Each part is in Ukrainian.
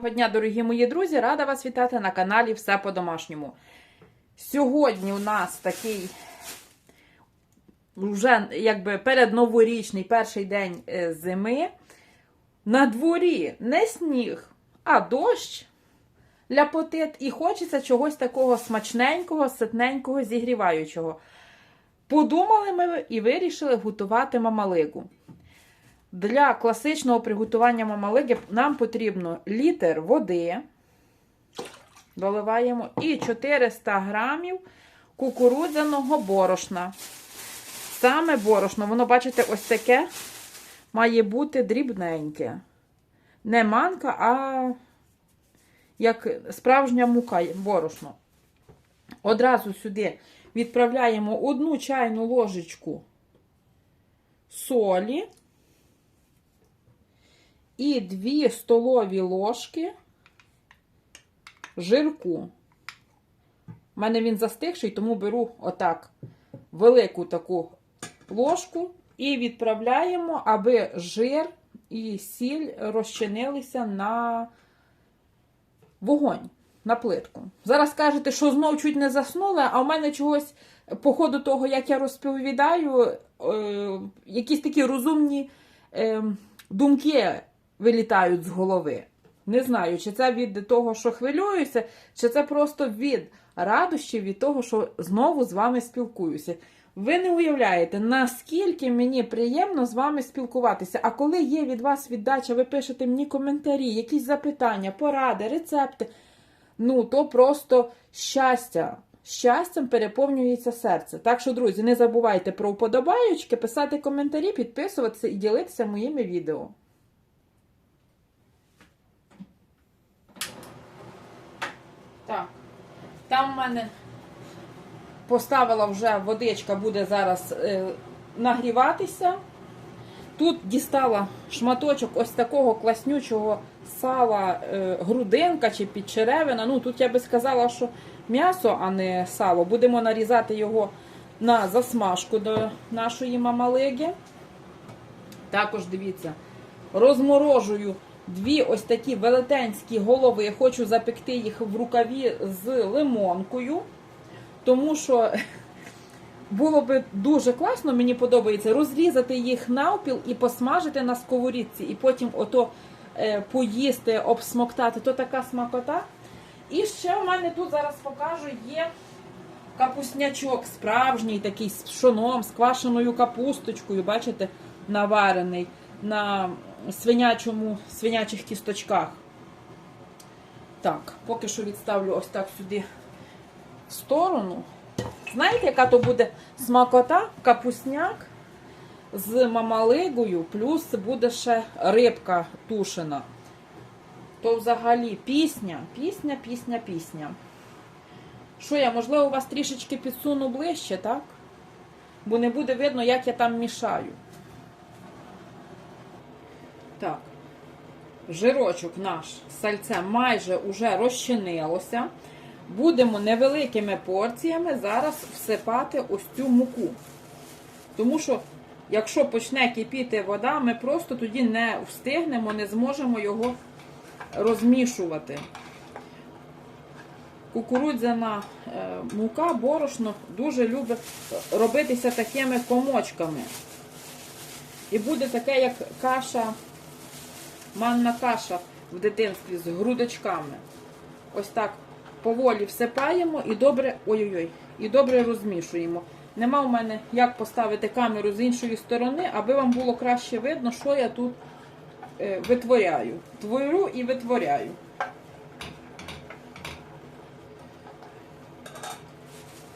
Доброго дня, дорогі мої друзі! Рада вас вітати на каналі Все по-домашньому. Сьогодні у нас такий вже якби передноворічний перший день е, зими. На дворі не сніг, а дощ ляпотить. І хочеться чогось такого смачненького, ситненького, зігріваючого. Подумали ми і вирішили готувати мамалигу. Для класичного приготування мамалиги нам потрібно літр води, доливаємо, і 400 грамів кукурудзяного борошна. Саме борошно, воно, бачите, ось таке має бути дрібненьке. Не манка, а як справжня мука борошно. Одразу сюди відправляємо одну чайну ложечку солі і 2 столові ложки жирку. У мене він застигший, тому беру отак велику таку ложку і відправляємо, аби жир і сіль розчинилися на вогонь, на плитку. Зараз кажете, що знов чуть не заснула, а в мене чогось, по ходу того, як я розповідаю, е, якісь такі розумні е, думки вилітають з голови. Не знаю, чи це від того, що хвилююся, чи це просто від радощів від того, що знову з вами спілкуюся. Ви не уявляєте, наскільки мені приємно з вами спілкуватися. А коли є від вас віддача, ви пишете мені коментарі, якісь запитання, поради, рецепти. Ну, то просто щастя. Щастям переповнюється серце. Так що, друзі, не забувайте про вподобаючки, писати коментарі, підписуватися і ділитися моїми відео. Так, там в мене поставила вже водичка, буде зараз е, нагріватися. Тут дістала шматочок ось такого класнючого сала е, грудинка чи підчеревина. Ну, тут я би сказала, що м'ясо, а не сало. Будемо нарізати його на засмажку до нашої мамалиги. Також дивіться, розморожую дві ось такі велетенські голови. Я хочу запекти їх в рукаві з лимонкою. Тому що було би дуже класно, мені подобається, розрізати їх навпіл і посмажити на сковорідці, і потім ото е, поїсти, обсмоктати, то така смакота. І ще в мене тут зараз покажу є капуснячок справжній, такий з пшоном, з квашеною капусточкою, бачите, наварений на свинячому, свинячих кісточках. Так, поки що відставлю ось так сюди в сторону. Знаєте, яка то буде смакота, капусняк з мамалигою, плюс буде ще рибка тушена. То взагалі пісня, пісня, пісня, пісня. Що я, можливо, у вас трішечки підсуну ближче, так? Бо не буде видно, як я там мішаю. Так, жирочок наш сальце майже уже розчинилося. Будемо невеликими порціями зараз всипати ось цю муку. Тому що, якщо почне кипіти вода, ми просто тоді не встигнемо, не зможемо його розмішувати. Кукурудзяна е, мука, борошно дуже любить робитися такими комочками. І буде таке, як каша, манна каша в дитинстві з грудочками. Ось так поволі всипаємо і добре ой-ой-ой, і добре розмішуємо. Нема в мене як поставити камеру з іншої сторони, аби вам було краще видно, що я тут е, витворяю. Творю і витворяю.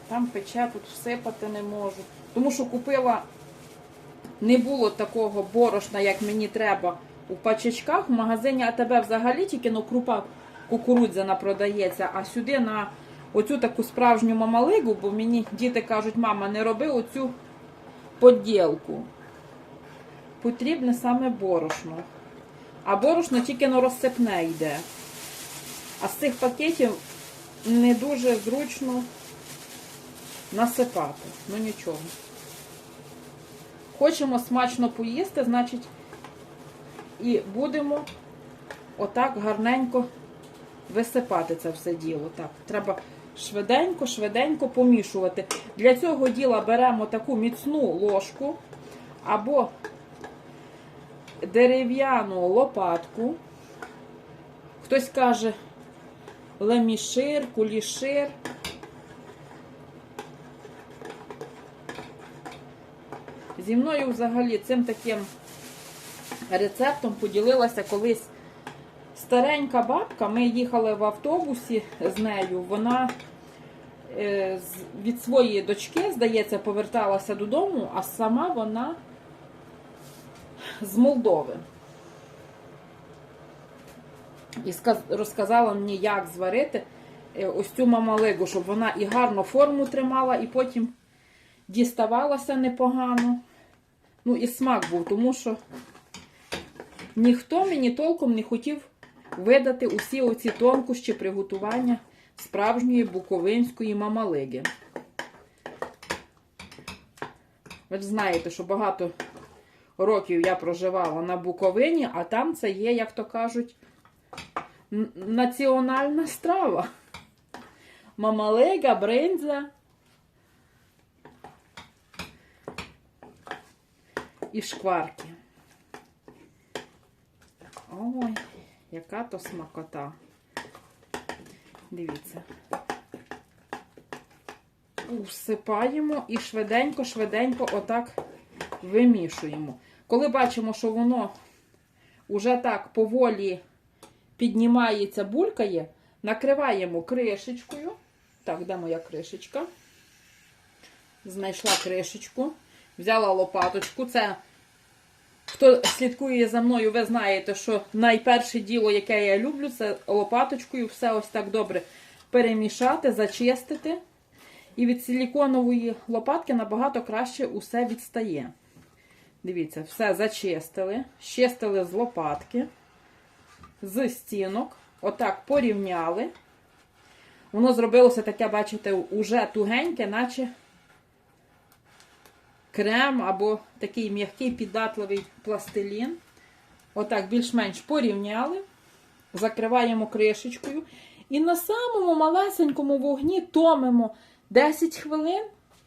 Там пече, тут всипати не можу. Тому що купила, не було такого борошна, як мені треба у пачечках. В магазині АТБ взагалі тільки ну, крупа кукурудзяна продається, а сюди на оцю таку справжню мамалигу, бо мені діти кажуть, мама, не роби оцю поділку. Потрібне саме борошно. А борошно тільки на розсипне йде. А з цих пакетів не дуже зручно насипати. Ну нічого. Хочемо смачно поїсти, значить, і будемо отак гарненько висипати це все діло. Так, треба швиденько, швиденько помішувати. Для цього діла беремо таку міцну ложку або дерев'яну лопатку. Хтось каже лемішир, кулішир. Зі мною взагалі цим таким рецептом поділилася колись старенька бабка. Ми їхали в автобусі з нею. Вона е, від своєї дочки, здається, поверталася додому, а сама вона з Молдови. І розказала мені, як зварити е, ось цю мамалигу, щоб вона і гарно форму тримала, і потім діставалася непогано. Ну, і смак був, тому що ніхто мені толком не хотів видати усі оці тонкощі приготування справжньої буковинської мамалиги. Ви ж знаєте, що багато років я проживала на Буковині, а там це є, як то кажуть, національна страва. Мамалига, бринза. І шкварки. Ой, яка то смакота. Дивіться. Всипаємо і швиденько-швиденько отак вимішуємо. Коли бачимо, що воно уже так поволі піднімається, булькає, накриваємо кришечкою. Так, де моя кришечка? Знайшла кришечку, взяла лопаточку. Це, хто слідкує за мною, ви знаєте, що найперше діло, яке я люблю, це лопаточкою все ось так добре перемішати, зачистити. І від силіконової лопатки набагато краще усе відстає. Дивіться, все зачистили, щистили з лопатки, з стінок, отак порівняли. Воно зробилося таке, бачите, уже тугеньке, наче крем або такий м'який піддатливий пластилін. Отак більш-менш порівняли, закриваємо кришечкою. І на самому малесенькому вогні томимо 10 хвилин.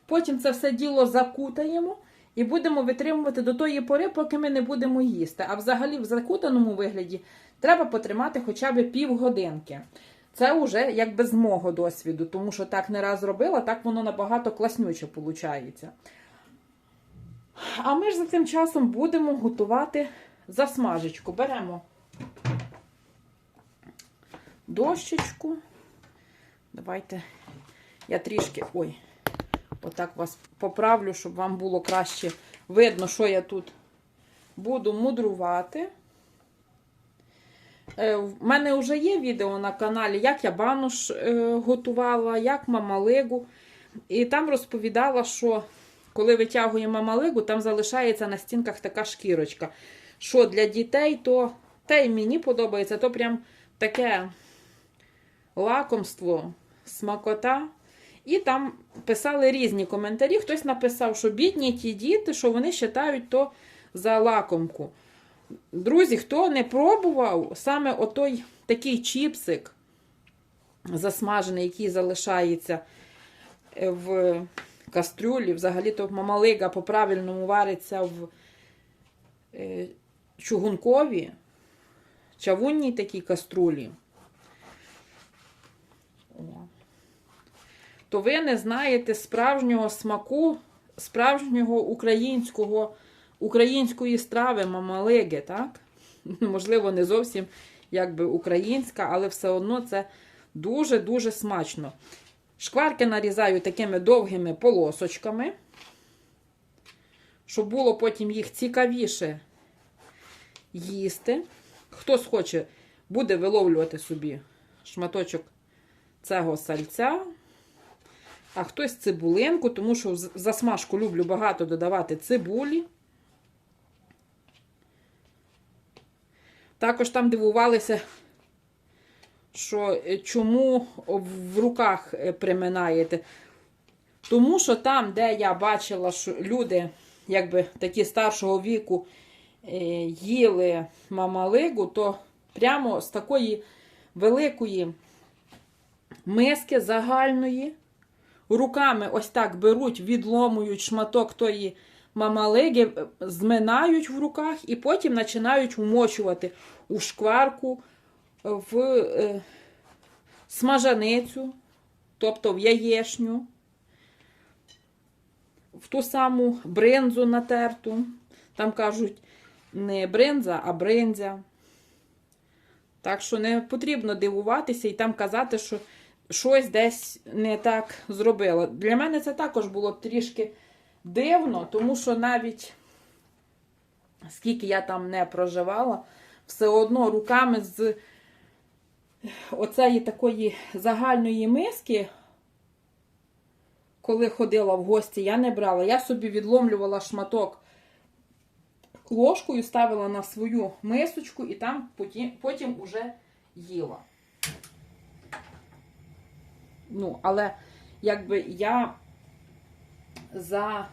Потім це все діло закутаємо і будемо витримувати до тої пори, поки ми не будемо їсти. А взагалі, в закутаному вигляді треба потримати хоча б півгодинки. Це вже якби з мого досвіду, тому що так не раз робила, так воно набагато класнюче виходить. А ми ж за цим часом будемо готувати засмажечку. Беремо дощечку. Давайте я трішки. Ой, отак вас поправлю, щоб вам було краще видно, що я тут буду мудрувати. Е, В мене вже є відео на каналі, як я банош е, готувала, як мамалигу. І там розповідала, що коли витягує мамалигу, там залишається на стінках така шкірочка. Що для дітей, то те й мені подобається, то прям таке лакомство, смакота. І там писали різні коментарі. Хтось написав, що бідні ті діти, що вони вважають то за лакомку. Друзі, хто не пробував, саме отой такий чіпсик засмажений, який залишається в кастрюлі, взагалі-то мамалига по-правильному вариться в е, чугункові, чавунній такій каструлі. То ви не знаєте справжнього смаку, справжнього українського, української страви мамалиги, так? Можливо, не зовсім якби українська, але все одно це дуже-дуже смачно. Шкварки нарізаю такими довгими полосочками, щоб було потім їх цікавіше їсти. Хто схоче, буде виловлювати собі шматочок цього сальця, а хтось цибулинку, тому що в засмажку люблю багато додавати цибулі. Також там дивувалися, що е, чому в руках е, приминаєте. Тому що там, де я бачила, що люди, якби такі старшого віку, е, їли мамалигу, то Прямо з такої великої миски загальної. Руками ось так беруть, відломують шматок тої мамалиги, зминають в руках і потім починають вмочувати у шкварку, в е, смажаницю, тобто в яєшню, в ту саму бринзу натерту. Там кажуть не бринза, а бринзя. Так що не потрібно дивуватися і там казати, що щось десь не так зробила. Для мене це також було трішки дивно, тому що навіть скільки я там не проживала, все одно руками з оцеї такої загальної миски, коли ходила в гості, я не брала. Я собі відломлювала шматок ложкою, ставила на свою мисочку і там потім, потім уже їла. Ну, але якби я за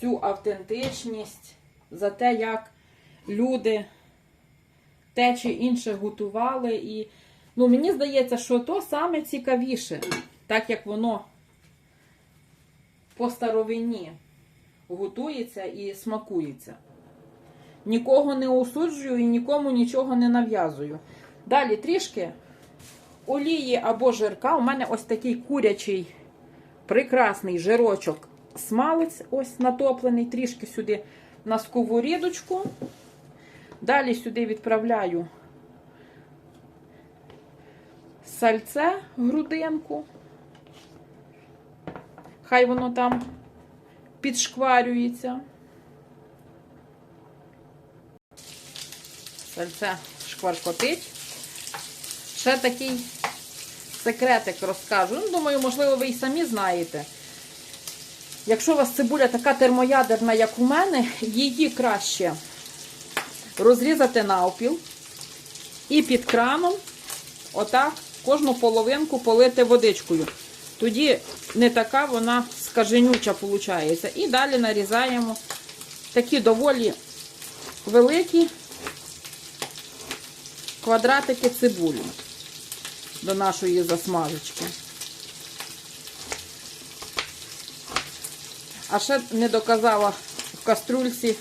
цю автентичність, за те, як люди те чи інше готували. І ну, мені здається, що то саме цікавіше, так як воно по старовині готується і смакується. Нікого не осуджую і нікому нічого не нав'язую. Далі трішки олії або жирка. У мене ось такий курячий прекрасний жирочок смалець, ось натоплений, трішки сюди на сковорідочку. Далі сюди відправляю сальце, грудинку. Хай воно там підшкварюється. Сальце шкваркотить. Ще такий секретик розкажу. Ну, думаю, можливо, ви і самі знаєте. Якщо у вас цибуля така термоядерна, як у мене, її краще розрізати навпіл і під краном, отак, кожну половинку полити водичкою. Тоді не така вона скаженюча виходить. І далі нарізаємо такі доволі великі квадратики цибулі до нашої засмажечки. А ще не доказала в каструльці,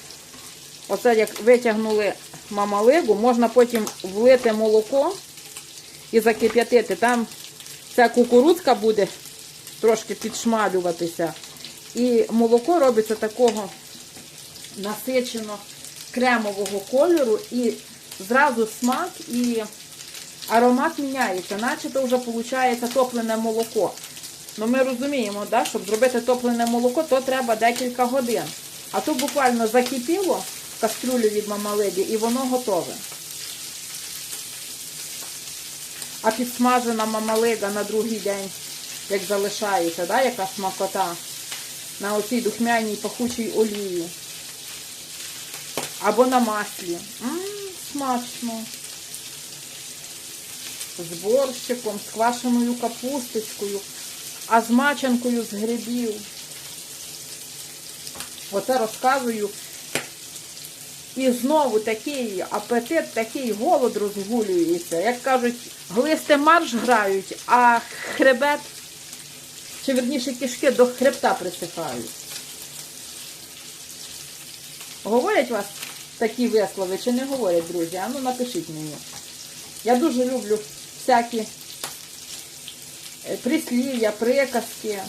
оце як витягнули мамалигу, можна потім влити молоко і закип'ятити. Там ця кукурудзка буде трошки підшмалюватися. І молоко робиться такого насичено кремового кольору, і зразу смак і аромат міняється, наче то вже виходить топлене молоко. Ну ми розуміємо, да, щоб зробити топлене молоко, то треба декілька годин. А тут буквально закипіло кастрюлю від мамалиги і воно готове. А підсмажена мамалига на другий день, як залишається, да, яка смакота на оцій духмяній пахучій олії. Або на маслі. М-м, смачно. З борщиком, з квашеною капусточкою, а з мачанкою з грибів. Оце розказую. І знову такий апетит, такий голод розгулюється. Як кажуть, глисти марш грають, а хребет, чи верніше кишки до хребта присихають. Говорять вас такі вислови, чи не говорять, друзі? А ну напишіть мені. Я дуже люблю всякі е, прислів'я, приказки,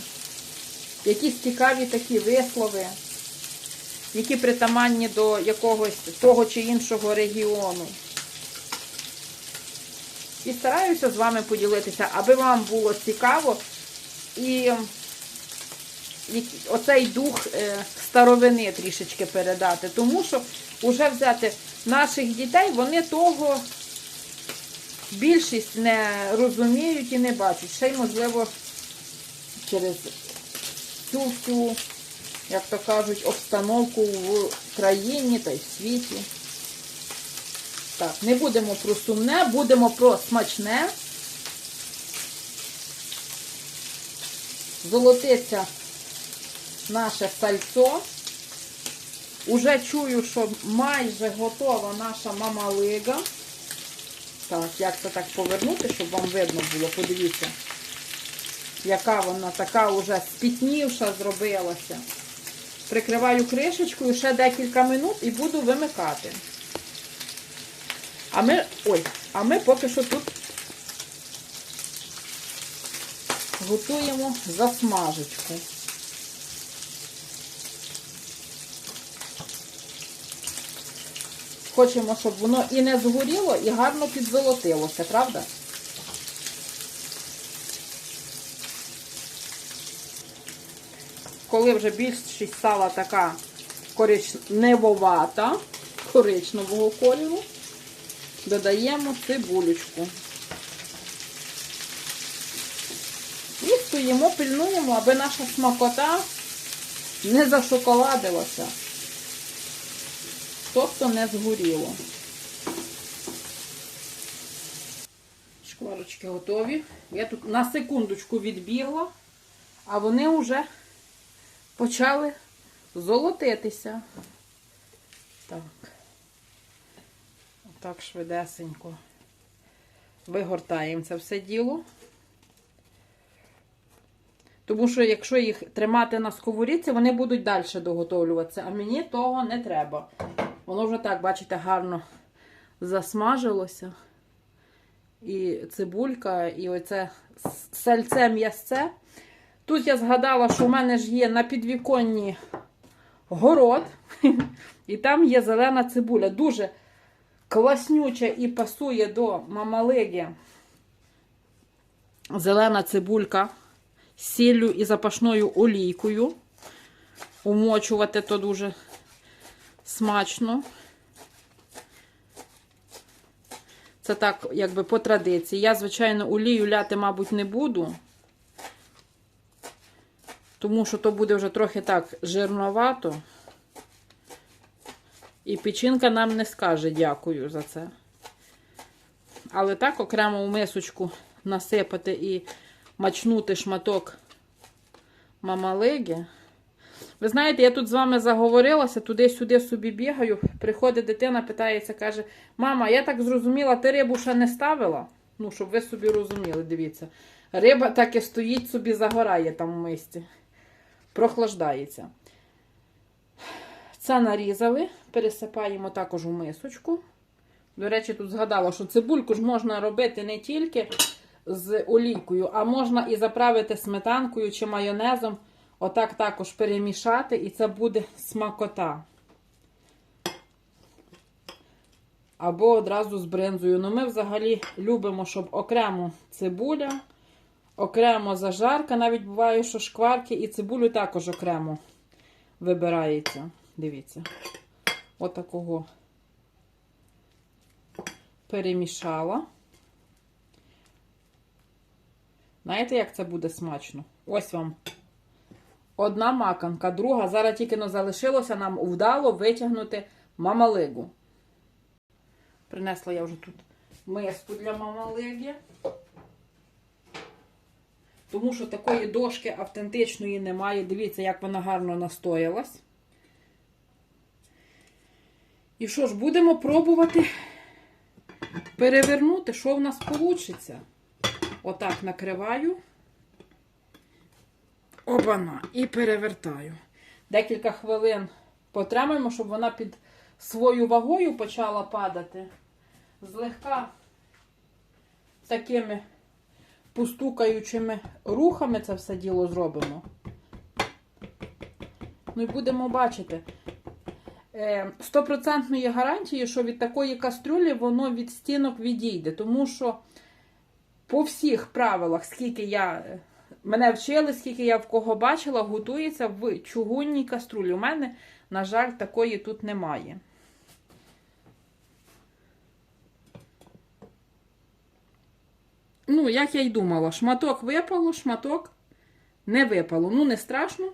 якісь цікаві такі вислови, які притаманні до якогось того чи іншого регіону. І стараюся з вами поділитися, аби вам було цікаво і оцей дух е, старовини трішечки передати. Тому що вже взяти наших дітей, вони того більшість не розуміють і не бачать. Ще й, можливо, через цю всю, як то кажуть, обстановку в країні та й в світі. Так, не будемо про сумне, будемо про смачне. Золотиться наше сальцо. Уже чую, що майже готова наша мамалига. Так, як це так повернути, щоб вам видно було, подивіться, яка вона така уже спітнівша зробилася. Прикриваю кришечкою ще декілька минут і буду вимикати. А ми, ой, а ми поки що тут готуємо засмажечку. Хочемо, щоб воно і не згоріло, і гарно підзолотилося, правда? Коли вже більшість стала така коричневовата, коричневого кольору, додаємо цибулечку. І стоїмо, пильнуємо, аби наша смакота не зашоколадилася. Тобто не згоріло. Шкварочки готові. Я тут на секундочку відбігла, а вони вже почали золотитися. Так. Отак швидесенько вигортаємо це все діло. Тому що, якщо їх тримати на сковорідці, вони будуть далі доготовлюватися. А мені того не треба. Воно вже так, бачите, гарно засмажилося. І цибулька, і оце сальце м'ясце. Тут я згадала, що в мене ж є на підвіконні город, і там є зелена цибуля. Дуже класнюча і пасує до мамалиги. Зелена цибулька з сіллю і запашною олійкою. Умочувати то дуже смачно. Це так, якби по традиції. Я, звичайно, олію ляти, мабуть, не буду. Тому що то буде вже трохи так жирновато. І печінка нам не скаже дякую за це. Але так окремо в мисочку насипати і мачнути шматок мамалиги. Ви знаєте, я тут з вами заговорилася, туди-сюди собі бігаю. Приходить дитина, питається, каже: Мама, я так зрозуміла, ти рибу ще не ставила? Ну, щоб ви собі розуміли, дивіться. Риба так і стоїть собі, загорає там в мисці. Прохлаждається. Це нарізали, пересипаємо також у мисочку. До речі, тут згадала, що цибульку ж можна робити не тільки з олійкою, а можна і заправити сметанкою чи майонезом. Отак також перемішати, і це буде смакота. Або одразу з бринзою. Ну, ми взагалі любимо, щоб окремо цибуля, окремо зажарка. Навіть буває, що шкварки і цибулю також окремо вибирається. Дивіться. Отакого перемішала. Знаєте, як це буде смачно? Ось вам одна маканка, друга. Зараз тільки но залишилося нам вдало витягнути мамалигу. Принесла я вже тут миску для мамалиги. Тому що такої дошки автентичної немає. Дивіться, як вона гарно настоялась. І що ж, будемо пробувати перевернути, що в нас вийде. Отак накриваю. Обана. І перевертаю. Декілька хвилин потримаємо, щоб вона під свою вагою почала падати. Злегка такими постукаючими рухами це все діло зробимо. Ну і будемо бачити. Е, Стопроцентної гарантії, що від такої кастрюлі воно від стінок відійде. Тому що по всіх правилах, скільки я мене вчили, скільки я в кого бачила, готується в чугунній каструлі. У мене, на жаль, такої тут немає. Ну, як я й думала, шматок випало, шматок не випало. Ну, не страшно.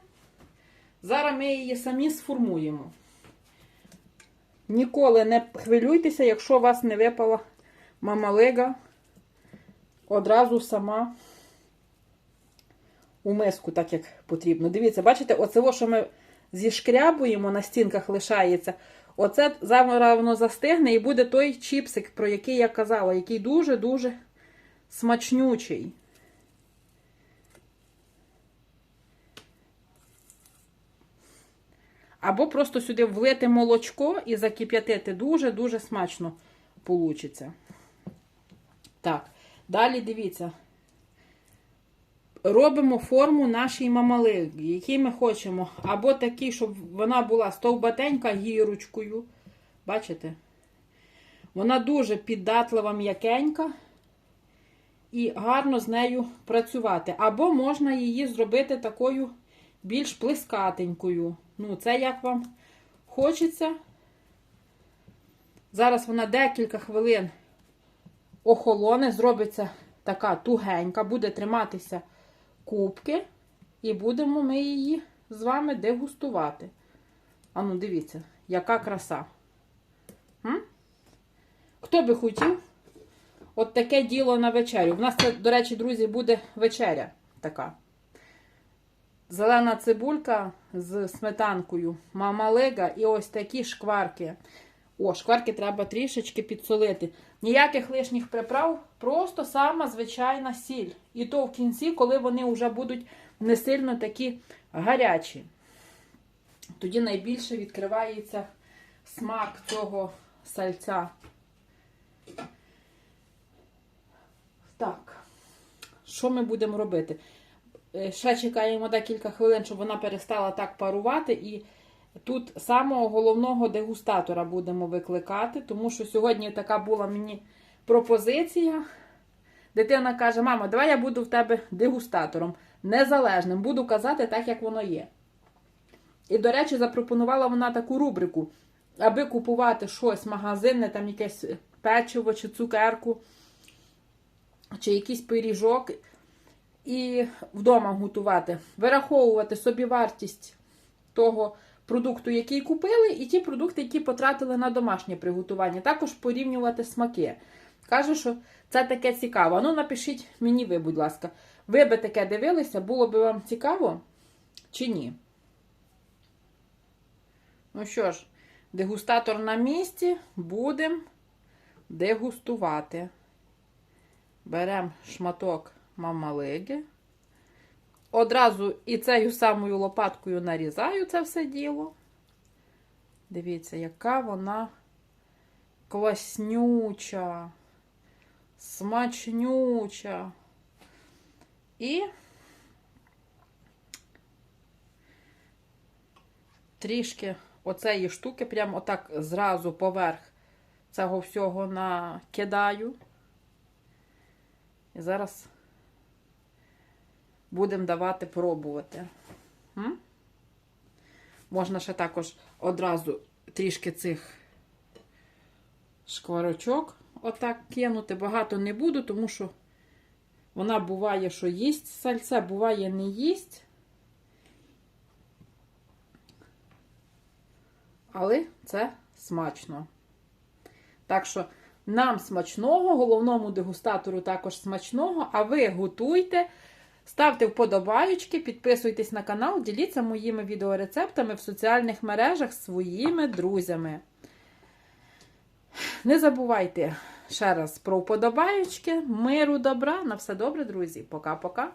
Зараз ми її самі сформуємо. Ніколи не хвилюйтеся, якщо у вас не випала мамалига одразу сама у миску, так як потрібно. Дивіться, бачите, оце, що ми зішкрябуємо, на стінках лишається. Оце зараз застигне і буде той чіпсик, про який я казала, який дуже-дуже смачнючий. Або просто сюди влити молочко і закип'ятити. Дуже-дуже смачно получиться. Так, далі дивіться. Робимо форму нашій мамалиги, який ми хочемо. Або такий, щоб вона була стовбатенька гірочкою. Бачите? Вона дуже піддатлива, м'якенька. І гарно з нею працювати. Або можна її зробити такою більш плескатенькою. Ну, це як вам хочеться. Зараз вона декілька хвилин охолоне, зробиться така тугенька, буде триматися кубки, і будемо ми її з вами дегустувати. Ану, дивіться, яка краса. М? Хто би хотів от таке діло на вечерю? У нас це, до речі, друзі, буде вечеря така. Зелена цибулька з сметанкою, мамалига і ось такі шкварки. О, шкварки треба трішечки підсолити. Ніяких лишніх приправ, просто сама звичайна сіль. І то в кінці, коли вони вже будуть не сильно такі гарячі. Тоді найбільше відкривається смак цього сальця. Так, що ми будемо робити? Е, Ще чекаємо декілька хвилин, щоб вона перестала так парувати. І тут самого головного дегустатора будемо викликати, тому що сьогодні така була мені пропозиція. Дитина каже: мама, давай я буду в тебе дегустатором, незалежним, буду казати так, як воно є. І, до речі, запропонувала вона таку рубрику, аби купувати щось магазинне, там якесь печиво чи цукерку, чи якийсь пиріжок і вдома готувати, вираховувати собі вартість того продукту, який купили, і ті продукти, які потратили на домашнє приготування. Також порівнювати смаки. Каже, що це таке цікаво. Ну, напишіть мені ви, будь ласка, ви би таке дивилися, було би вам цікаво чи ні? Ну що ж, дегустатор на місці, будемо дегустувати. Беремо шматок мамалиги. Одразу і цією самою лопаткою нарізаю це все діло. Дивіться, яка вона класнюча, смачнюча. І трішки оцеї штуки, прямо отак зразу поверх цього всього накидаю. І зараз будемо давати пробувати. М? Можна ще також одразу трішки цих шкварочок отак кинути. Багато не буду, тому що вона буває, що їсть сальце, буває, не їсть. Але це смачно. Так що нам смачного, головному дегустатору також смачного, а ви готуйте. Ставте вподобаючки, підписуйтесь на канал, діліться моїми відеорецептами в соціальних мережах своїми друзями. Не забувайте ще раз про вподобаючки, миру, добра. На все добре, друзі. Пока-пока.